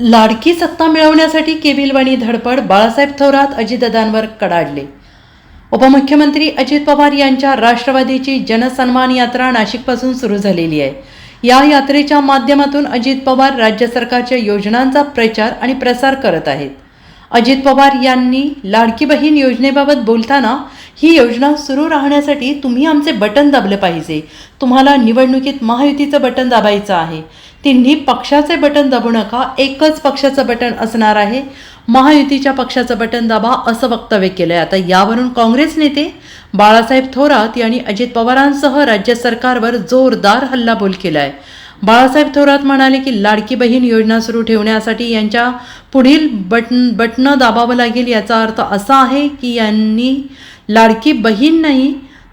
लाडकी सत्ता मिळवण्यासाठी केविलवाणी धडपड बाळासाहेब थोरात अजितदादांवर कडाडले. उपमुख्यमंत्री अजित पवार यांच्या राष्ट्रवादीची जनसन्मान यात्रा नाशिकपासून सुरू झालेली आहे. या यात्रेच्या माध्यमातून अजित पवार राज्य सरकारच्या योजनांचा प्रचार आणि प्रसार करत आहेत. अजित पवार यांनी लाडकी बहीण योजनेबाबत बोलताना ही योजना सुरू राहण्यासाठी तुम्ही आमचे बटन दाबले पाहिजे. तुम्हाला निवडणुकीत महायुतीचं बटन दाबायचं आहे. तिन्ही पक्षाचे बटन दाबू नका. एकच पक्षाचं बटन असणार आहे. महायुतीच्या पक्षाचं बटन दाबा असं वक्तव्य केलंय. आता यावरून काँग्रेस नेते बाळासाहेब थोरात यांनी अजित पवारांसह राज्य सरकारवर जोरदार हल्लाबोल केलाय. बाळासाहेब थोरात म्हणाले की लाडकी बहीण योजना सुरू ठेवण्यासाठी यांच्या पुढील बटन बटणं दाबावं लागेल याचा अर्थ असा आहे की यांनी लाडकी बहीण नाही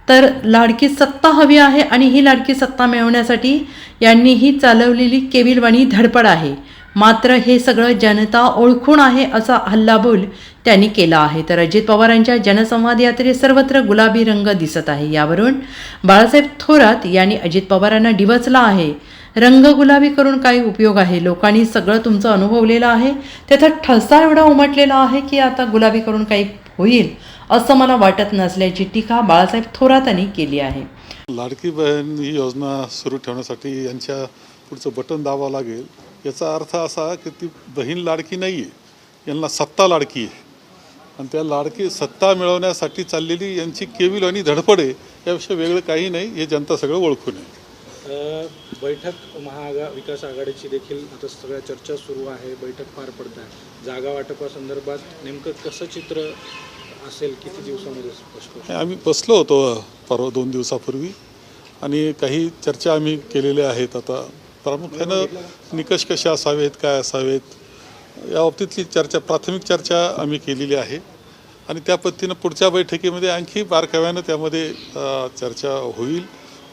तर लाडकी सत्ता हवी आहे आणि ही लाडकी सत्ता मिळवण्यासाठी यांनी ही चालवलेली केविलवाणी धडपड आहे. मात्र हे सगळं जनता ओळखून आहे असा हल्लाबोल त्यांनी केला आहे. तर अजित पवारांच्या जनसंवाद यात्रेत सर्वत्र गुलाबी रंग दिसत आहे. यावरून बाळासाहेब थोरात यांनी अजित पवारांना डिवचला आहे. रंग गुलाबी करून काही उपयोग आहे. लोकांनी सगळं तुमचं अनुभवलेलं आहे. त्याचा ठसा एवढा उमटलेला आहे की आता गुलाबी करून काही होईल? असं मला वाटत नसल्याची टीका बाळासाहेब थोरातांनी केली आहे. लाडकी बहीण ही योजना सुरू ठेवण्यासाठी यांच्या पुढचं बटन दाबावं लागेल. याचा अर्थ असा की ती बहीण लाडकी नाही आहे यांना सत्ता लाडकी आहे. आणि त्या लाडकी सत्ता मिळवण्यासाठी चाललेली यांची केविल आणि धडपड आहे याविषयी वेगळं काही नाही हे जनता सगळं ओळखून आहे. अ, बैठक महाआघा विकास आघाडीची देखील आता सगळ्या चर्चा सुरू आहे बैठक पार पडत आहे. जागा वाटपासंदर्भात नेमकं कसं चित्र असेल किती दिवसामध्ये स्पष्ट आम्ही बसलो होतो परवा दोन दिवसापूर्वी. आणि काही चर्चा आम्ही केलेल्या आहेत आता. प्रामुख्यानं निकष कसे असावेत काय असावेत या बाबतीतली चर्चा प्राथमिक चर्चा आम्ही केलेली आहे. आणि त्या पद्धतीनं पुढच्या बैठकीमध्ये आणखी बारकाव्यानं त्यामध्ये चर्चा होईल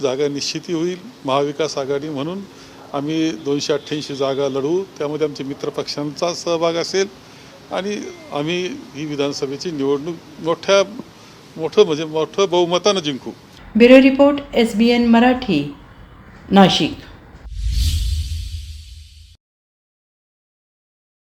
जागा निश्चिती होईल महाविकास आघाडी म्हणून आम्ही दोनशे अठ्ठ्याऐंशी जागा लढवू. त्यामध्ये आमचे मित्रपक्षांचा सहभाग असेल आणि आम्ही ही विधानसभेची निवडणूक मोठ्या मोठं म्हणजे मोठं बहुमतानं जिंकू. Bureau report S B N Marathi Nashik.